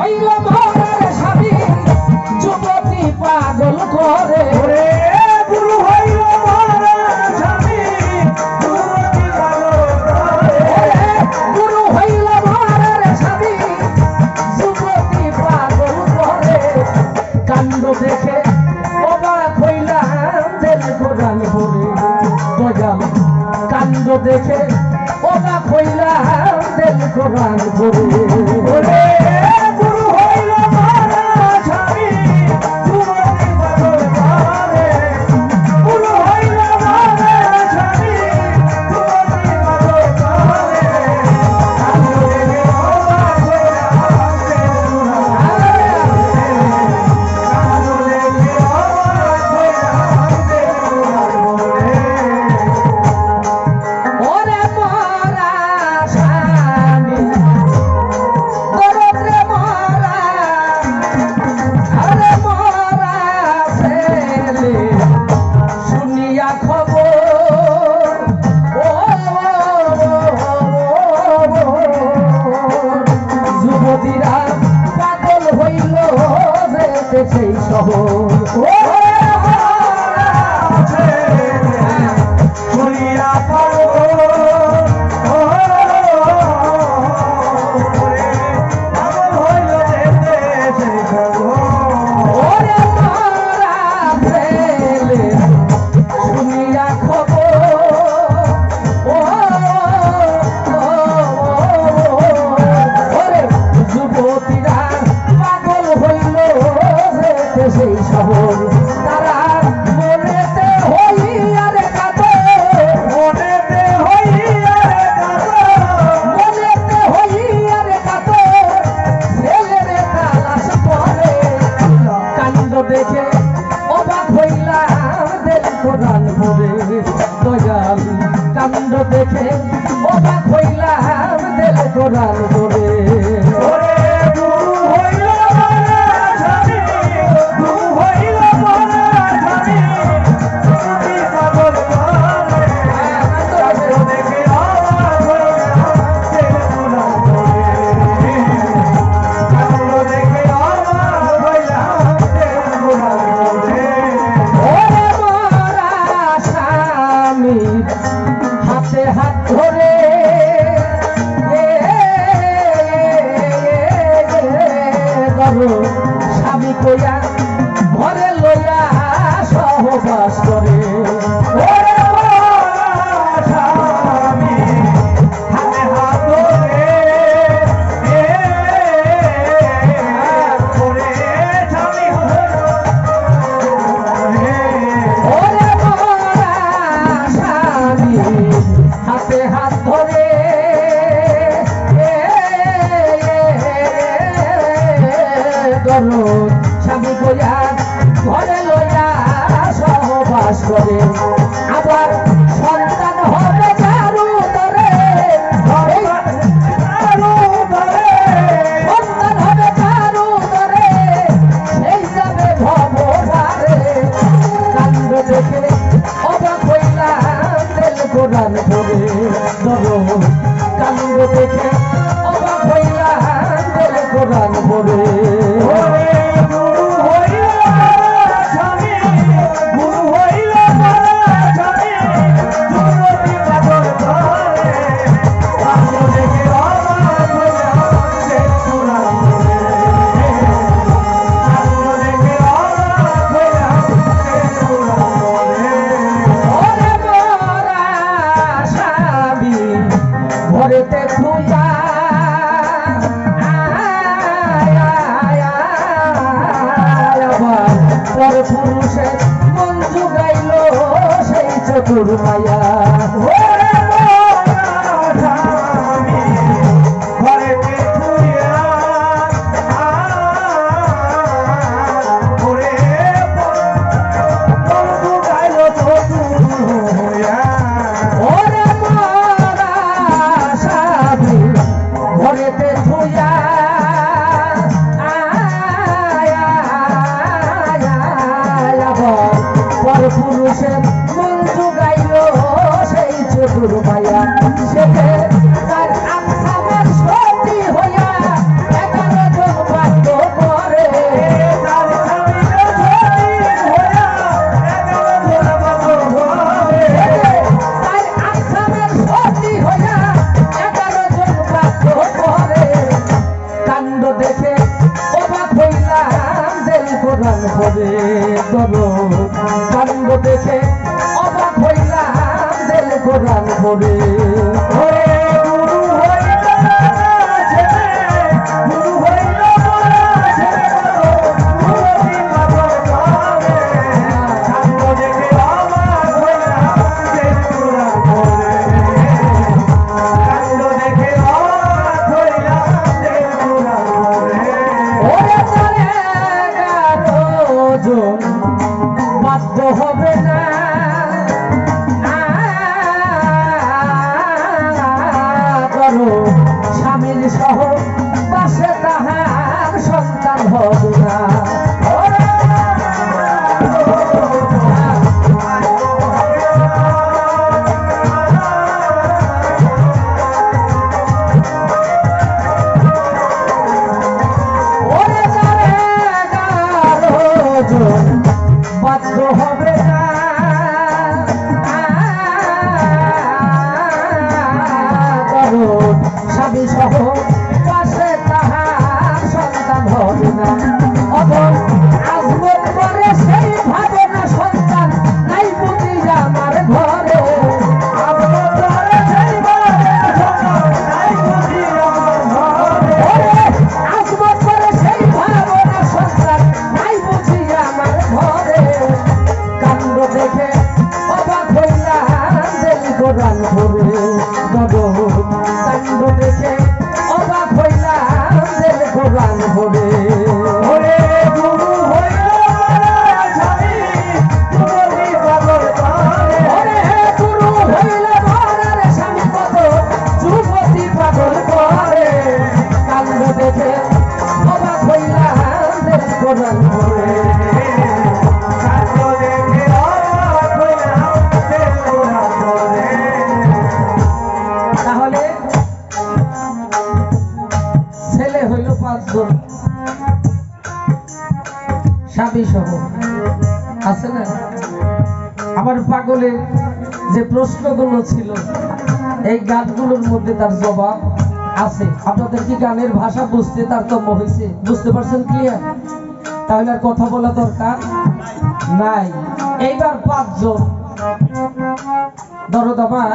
হইলাম হরের স্বাধীন যুবতী পাগল করে। গুরু হইলাম হরের স্বাধীন গুরু হইলাম হরের স্বাধীন যুবতী পাগল করে। কাণ্ড দেখে অবাক হইলাম জেলে প্রধান ভরে। গজাল। কাণ্ড দেখে অবাক হইলাম জেলে প্রধান ভরে। দান করে মানুষ স্বামী কইয়া ঘরে লইয়া সহবাস করে। পুরুষের মন জুগাইল সেই চতুর মায়া करो ভব কাণ্ড দেখে আছে না? আমার পাগলের যে প্রশ্নগুলো ছিল, এই গানগুলোর মধ্যে তার জবাব আছে। আপনাদের কি গানের ভাষা বুঝতে তার তারতম্য হয়েছে? বুঝতে পারছেন ক্লিয়ার তাহলে আর কথা বলা দরকার নাই। এইবার পাঁচজন। ধরো তোমার